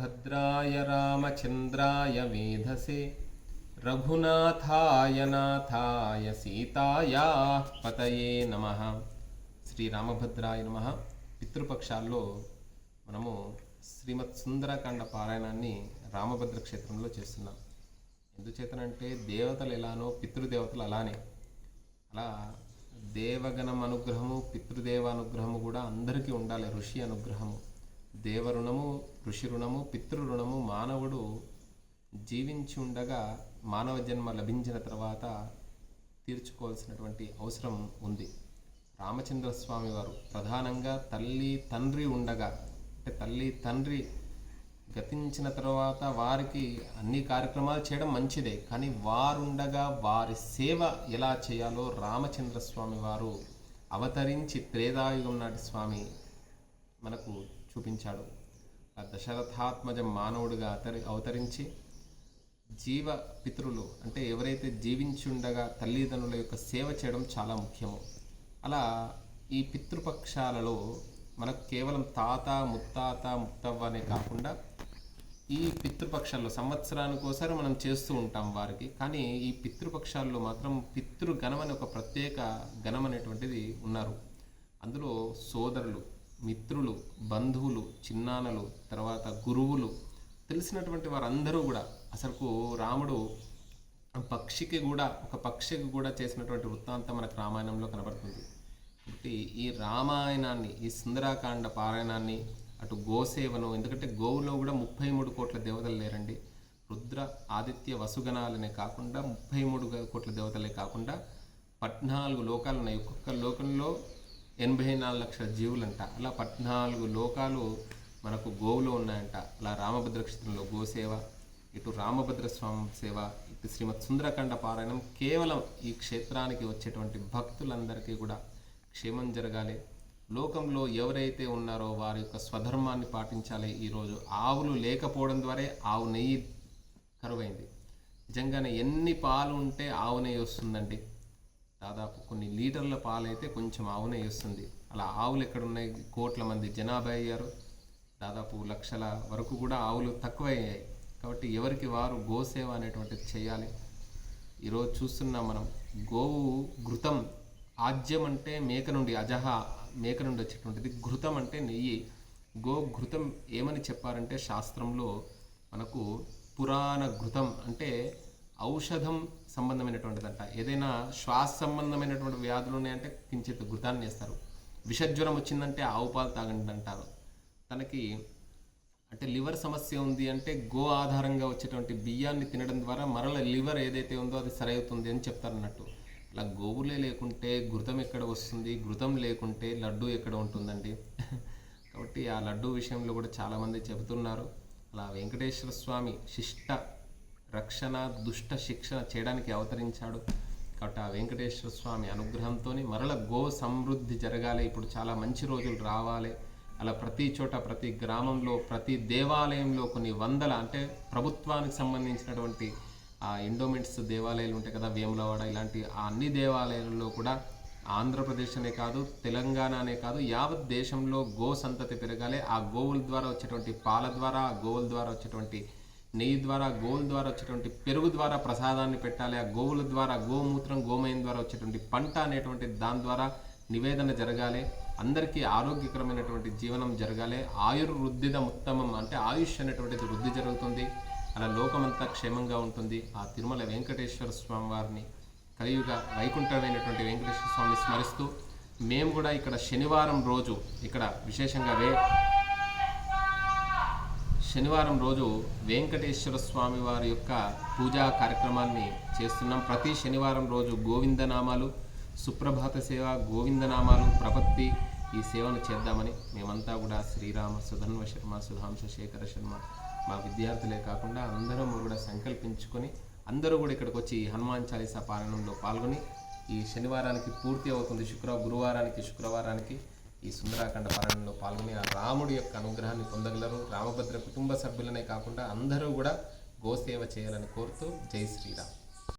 భద్రాయ రామచంద్రాయ వేధసే రఘునాథాయ నాథాయ సీతాయా పతయే నమ. శ్రీ రామభద్రాయ నమ. పితృపక్షాల్లో మనము శ్రీమత్ సుందరకాండ పారాయణాన్ని రామభద్ర క్షేత్రంలో చేస్తున్నాం. ఎందుచేతనంటే దేవతలు ఎలానో పితృదేవతలు అలానే. అలా దేవగణం అనుగ్రహము పితృదేవ అనుగ్రహము కూడా అందరికీ ఉండాలి ఋషి అనుగ్రహము. దేవరుణము ఋషి రుణము పితృరుణము మానవుడు జీవించి ఉండగా మానవ జన్మ లభించిన తర్వాత తీర్చుకోవాల్సినటువంటి అవసరం ఉంది. రామచంద్రస్వామి వారు ప్రధానంగా తల్లి తండ్రి ఉండగా అంటే తల్లి తండ్రి గతించిన తర్వాత వారికి అన్ని కార్యక్రమాలు చేయడం మంచిదే. కానీ వారుండగా వారి సేవ ఎలా చేయాలో రామచంద్రస్వామి వారు అవతరించి త్రేదాయుగం నాటి స్వామి మనకు చూపించాడు. ఆ దశరథాత్మజ మానవుడిగా అవతరి అవతరించి జీవ పితృలు అంటే ఎవరైతే జీవించుండగా తల్లిదండ్రుల యొక్క సేవ చేయడం చాలా ముఖ్యము. అలా ఈ పితృపక్షాలలో మనకు కేవలం తాత ముత్తాత ముత్తవ్వ అనే కాకుండా ఈ పితృపక్షాల్లో సంవత్సరానికి ఒకసారి మనం చేస్తూ ఉంటాం వారికి. కానీ ఈ పితృపక్షాల్లో మాత్రం పితృగణం అనే ఒక ప్రత్యేక గణం అనేటువంటిది ఉన్నారు. అందులో సోదరులు మిత్రులు బంధువులు చిన్నాన్నలు తర్వాత గురువులు తెలిసినటువంటి వారందరూ కూడా అసలుకు రాముడు పక్షికి కూడా ఒక పక్షికి కూడా చేసినటువంటి వృత్తాంతం మనకు రామాయణంలో కనబడుతుంది. కాబట్టి ఈ రామాయణాన్ని ఈ సుందరాకాండ పారాయణాన్ని అటు గోసేవను ఎందుకంటే గోవులో కూడా ముప్పై మూడు కోట్ల దేవతలు లేరండి. రుద్ర ఆదిత్య వసుగణాలనే కాకుండా ముప్పై మూడు కోట్ల దేవతలే కాకుండా పద్నాలుగు లోకాలు ఉన్నాయి ఒక్కొక్క లోకంలో ఎనభై నాలుగు లక్షల జీవులంట. అలా పద్నాలుగు లోకాలు మనకు గోవులో ఉన్నాయంట. అలా రామభద్ర క్షేత్రంలో గోసేవ ఇటు రామభద్ర స్వామి సేవ ఇటు శ్రీమద్ సుందరకాండ పారాయణం కేవలం ఈ క్షేత్రానికి వచ్చేటువంటి భక్తులందరికీ కూడా క్షేమం జరగాలి. లోకంలో ఎవరైతే ఉన్నారో వారి యొక్క స్వధర్మాన్ని పాటించాలి. ఈరోజు ఆవులు లేకపోవడం ద్వారా ఆవు నెయ్యి కరువైంది. నిజంగానే ఎన్ని పాలు ఉంటే ఆవు నెయ్యి వస్తుందండి. దాదాపు కొన్ని లీటర్ల పాలైతే కొంచెం ఆవునే వేస్తుంది. వస్తుంది అలా ఆవులు ఎక్కడ ఉన్నాయి కోట్ల మంది జనాభా అయ్యారు. దాదాపు లక్షల వరకు కూడా ఆవులు తక్కువయ్యాయి. కాబట్టి ఎవరికి వారు గోసేవ అనేటువంటిది చేయాలి? ఈరోజు చూస్తున్నాం మనం గోవు ఘృతం ఆజ్యం అంటే మేక నుండి అజహ మేక నుండి వచ్చేటువంటిది. ఘృతం అంటే నెయ్యి. గో ఘృతం ఏమని చెప్పారంటే శాస్త్రంలో మనకు పురాణ ఘృతం అంటే ఔషధం సంబంధమైనటువంటిదంట. ఏదైనా శ్వాస సంబంధమైనటువంటి వ్యాధులు ఉన్నాయంటే కించిత్ ఘృతాన్ని వేస్తారు విషజ్వరం వచ్చిందంటే ఆవు పాలు తాగండి అంటారు. తనకి అంటే లివర్ సమస్య ఉంది అంటే గో ఆధారంగా వచ్చేటువంటి బియ్యాన్ని తినడం ద్వారా మరల లివర్ ఏదైతే ఉందో అది సరైతుంది అని చెప్తారు అన్నట్టు అలా గోవులే లేకుంటే ఘృతం ఎక్కడ వస్తుంది? ఘృతం లేకుంటే లడ్డు ఎక్కడ ఉంటుందండి? కాబట్టి ఆ లడ్డు విషయంలో కూడా చాలామంది చెబుతున్నారు. అలా వెంకటేశ్వర స్వామి శిష్ట రక్షణ దుష్ట శిక్షణ చేయడానికి అవతరించాడు. కాబట్టి ఆ వెంకటేశ్వర స్వామి అనుగ్రహంతో మరల గో సమృద్ధి జరగాలి. ఇప్పుడు చాలా మంచి రోజులు రావాలి. అలా ప్రతి చోట ప్రతి గ్రామంలో ప్రతి దేవాలయంలో కొన్ని వందల అంటే ప్రభుత్వానికి సంబంధించినటువంటి ఆ ఎండోమెంట్స్ దేవాలయాలు ఉంటాయి కదా వేములవాడ ఇలాంటి ఆ అన్ని దేవాలయాల్లో కూడా ఆంధ్రప్రదేశ్ అనే కాదు తెలంగాణ అనే కాదు యావత్ దేశంలో గో సంతతి పెరగాలి. ఆ గోవుల ద్వారా వచ్చేటువంటి పాల ద్వారా ఆ గోవుల ద్వారా వచ్చేటువంటి నెయ్యి ద్వారా గోవుల ద్వారా వచ్చేటువంటి పెరుగు ద్వారా ప్రసాదాన్ని పెట్టాలి. ఆ గోవుల ద్వారా గోమూత్రం గోమయం ద్వారా వచ్చేటువంటి పంట అనేటువంటి దాని ద్వారా నివేదన జరగాలి. అందరికీ ఆరోగ్యకరమైనటువంటి జీవనం జరగాలి. ఆయుర్వృద్ధిద ఉత్తమం అంటే ఆయుష్ అనేటువంటిది వృద్ధి జరుగుతుంది. అలా లోకమంతా క్షేమంగా ఉంటుంది. ఆ తిరుమల వెంకటేశ్వర స్వామి వారిని కలియుగ వైకుంఠమైనటువంటి వెంకటేశ్వర స్వామిని స్మరిస్తూ మేము కూడా ఇక్కడ శనివారం రోజు ఇక్కడ విశేషంగా వే శనివారం రోజు వెంకటేశ్వర స్వామి వారి యొక్క పూజా కార్యక్రమాన్ని చేస్తున్నాం. ప్రతి శనివారం రోజు గోవిందనామాలు సుప్రభాత సేవ గోవిందనామాలు ప్రపత్తి ఈ సేవను చేద్దామని మేమంతా కూడా శ్రీరామ సుధన్వ శర్మ సుధాంశ శేఖర శర్మ మా విద్యార్థులే కాకుండా అందరం కూడా సంకల్పించుకొని అందరూ కూడా ఇక్కడికి వచ్చి హనుమాన్ చాలీసా పాలనంలో పాల్గొని ఈ శనివారానికి పూర్తి అవుతుంది. శుక్ర గురువారానికి శుక్రవారానికి ఈ సుందరాఖండ పాలనలో పాల్గొని ఆ రాముడి యొక్క అనుగ్రహాన్ని పొందగలరు. రామభద్ర కుటుంబ సభ్యులనే కాకుండా అందరూ కూడా గోసేవ చేయాలని కోరుతూ జై శ్రీరామ్.